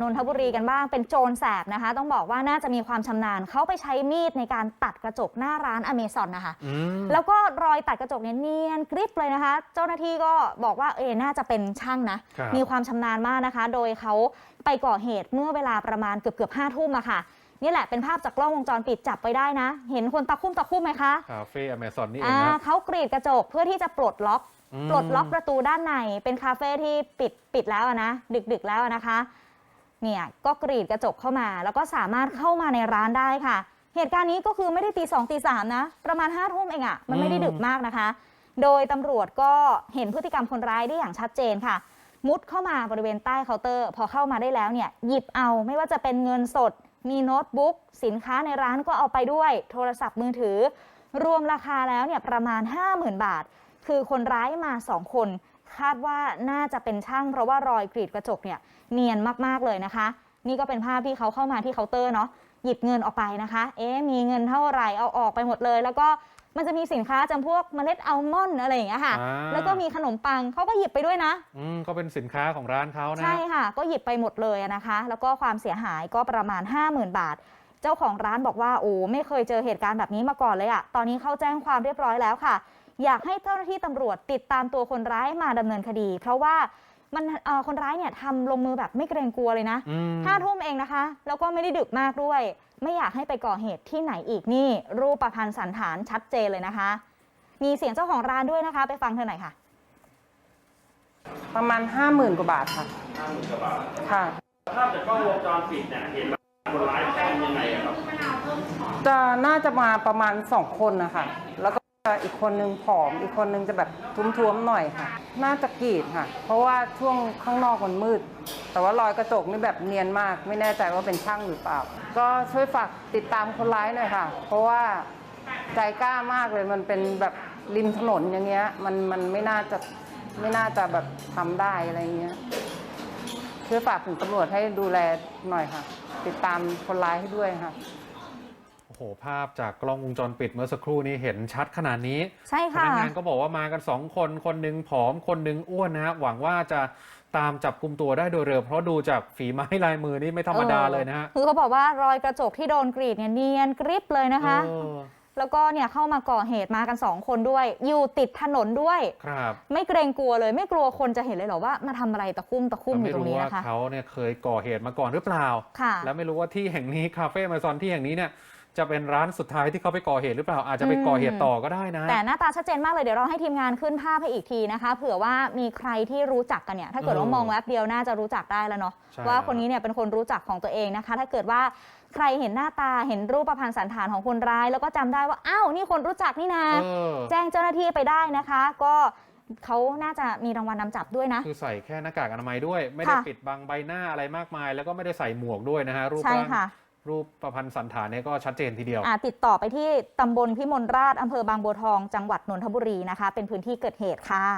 นนทบุรีกันบ้างเป็นโจรแสบนะคะ ต้องบอกว่าน่าจะมีความชำนาญเขาไปใช้มีดในการตัดกระจกหน้าร้านอเมซอนนะคะอืมแล้วก็รอยตัดกระจกเนี่ยเนียนกริบเลยนะคะ เจ้าหน้าที่ก็บอกว่าเออน่าจะเป็นช่างนะครับมีความชำนาญมากนะคะ โดยเขาไปก่อเหตุเมื่อเวลาประมาณเกือบเกือบห้าทุ่มอะค่ะนี่แหละเป็นภาพจากกล้องวงจรปิดจับไปได้นะ เห็นคนตะคุ่มตะคุ่มไหมคะคาเฟ่อเมซอนนี่เองอ่านะเขากรีดกระจกเพื่อที่จะปลดล็อกอืมปลดล็อกประตูด้านในเป็นคาเฟ่ที่ปิดปิดแล้วอะนะดึกดึกๆแล้วอะนะคะ เนี่ยก็กรีดกระจกเข้ามา แล้วก็สามารถเข้ามาในร้านได้ค่ะ เหตุการณ์นี้ก็คือไม่ได้ตีสองตีสามนะ ประมาณห้าทุ่มเองอะมันไม่ได้ดึกมากนะคะ โดยตำรวจก็เห็นพฤติกรรมคนร้ายได้อย่างชัดเจนค่ะ มุดเข้ามาบริเวณใต้เคาน์เตอร์ พอเข้ามาได้แล้วเนี่ยหยิบเอาไม่ว่าจะเป็นเงินสด มีโน้ตบุ๊กสินค้าในร้านก็เอาไปด้วย โทรศัพท์มือถือ รวมราคาแล้วเนี่ยประมาณ 50,000 บาท คือคนร้ายมา 2 คน คาดว่าน่าจะเป็นช่างเพราะว่ารอยกรีดกระจกเนี่ยเนียนมากๆเลยนะคะ นี่ก็เป็นภาพที่เขาเข้ามาที่เคาน์เตอร์เนาะหยิบเงินออกไปนะคะ เอ๊ะมีเงินเท่าไหร่เอาออกไปหมดเลย แล้วก็มันจะมีสินค้าจำพวกเมล็ดอัลมอนด์อะไรอย่างเงี้ยค่ะอ่าแล้วก็มีขนมปังเขาก็หยิบไปด้วยนะอืมก็เป็นสินค้าของร้านเขานะใช่ค่ะ ก็หยิบไปหมดเลยอะนะคะ แล้วก็ความเสียหายก็ประมาณ 50,000 บาท เจ้าของร้านบอกว่าโอ้ไม่เคยเจอเหตุการณ์แบบนี้มาก่อนเลยอะตอนนี้เขาแจ้งความเรียบร้อยแล้วค่ะ อยากให้เจ้าหน้าที่ตำรวจติดตามตัวคนร้ายมาดำเนินคดี เพราะว่ามันเอ่อคนร้ายเนี่ยทำลงมือแบบไม่เกรงกลัวเลยนะอืม ห้าทุ่มเองนะคะ แล้วก็ไม่ได้ดึกมากด้วย ไม่อยากให้ไปก่อเหตุที่ไหนอีกนี่ รูปประพันธ์สันฐานชัดเจนเลยนะคะ มีเสียงเจ้าของร้านด้วยนะคะ ไปฟังเธอหน่อยค่ะ ประมาณห้าหมื่นกว่าบาทค่ะห้าหมื่นกว่าบาทค่ะ ภาพจากกล้องวงจรปิดเนี่ยเห็นว่าคนร้ายทำยังไงอะครับ จะน่าจะมาประมาณสองคนนะคะแล้วก็ อีกคนนึงผอม อีกคนนึงจะแบบทุ้มๆหน่อยค่ะ น่าจะกรีดค่ะ เพราะว่าช่วงข้างนอกมันมืด แต่ว่ารอยกระจกนี่แบบเนียนมาก ไม่แน่ใจว่าเป็นช่างหรือเปล่า ก็ช่วยฝากติดตามคนร้ายหน่อยค่ะ เพราะว่าใจกล้ามากเลย มันเป็นแบบริมถนนอย่างเงี้ย มันมันไม่น่าจะไม่น่าจะแบบทำได้อะไรเงี้ยช่วยฝากถึงตำรวจให้ดูแลหน่อยค่ะ ติดตามคนร้ายให้ด้วยค่ะ โอ้โหภาพจากกล้องวงจรปิดเมื่อสักครู่นี้เห็นชัดขนาดนี้ ใช่พค่ะนักงานก็บอกว่ามากันสองคน คนหนึ่งผอม คนหนึ่งอ้วนนะฮะ หวังว่าจะตามจับกลุ่มตัวได้โดยเร็ว เพราะดูจากฝีไม้ลายมือนี่ไม่ธรรมดาเลยนะฮะ คือเขาบอกว่ารอยกระจกที่โดนกรีดเนี่ยเนียนกริบเลยนะคะเออแล้วก็เนี่ยเข้ามาก่อเหตุมากันสองคนด้วย อยู่ติดถนนด้วย ครับ ไม่เกรงกลัวเลย ไม่กลัวคนจะเห็นเลยเหรอว่ามาทำอะไรตะคุ่มตะคุ่มอไม่ยู่ตรงรู้นี้ว่านะคะเขาเนี่ยเคยก่อเหตุมาก่อนหรือเปล่าค่ะแล้วไม่รู้ว่าที่แห่งนี้คาเฟ่อเมซอนที่แห่งนี้เนี่ย จะเป็นร้านสุดท้ายที่เขาไปก่อเหตุหรือเปล่าอาจจะไปก่อเหตุต่อก็ได้นะ แต่หน้าตาชัดเจนมากเลยเดี๋ยวเราให้ทีมงานขึ้นภาพให้อีกทีนะคะ เผื่อว่ามีใครที่รู้จักกันเนี่ยถ้าเกิดว่าเออมองแวบเดียวน่าจะรู้จักได้แล้วเนาะใช่ว่าแล้วคนนี้เนี่ยเป็นคนรู้จักของตัวเองนะคะ ถ้าเกิดว่าใครเห็นหน้าตาเห็นรูปประพันธ์สันฐานของคนร้าย แล้วก็จำได้ว่าอ้าวนี่คนรู้จักนี่นาเออแจ้งเจ้าหน้าที่ไปได้นะคะ ก็เขาน่าจะมีรางวัลนำจับด้วยนะ คือใส่แค่หน้ากากอนามัยด้วย ไม่ได้ค่ะปิดบังใบหน้าอะไรมากมาย แล้วก็ไม่ได้ใส่หมวกด้วยนะฮะรูปใช่ร่างค่ะ รูปประพันธ์สันฐานเนี่ยก็ชัดเจนทีเดียว อ่าติดต่อไปที่ตำบลพิมลราชอำเภอบางบัวทอง จังหวัดนนทบุรีนะคะ เป็นพื้นที่เกิดเหตุค่ะ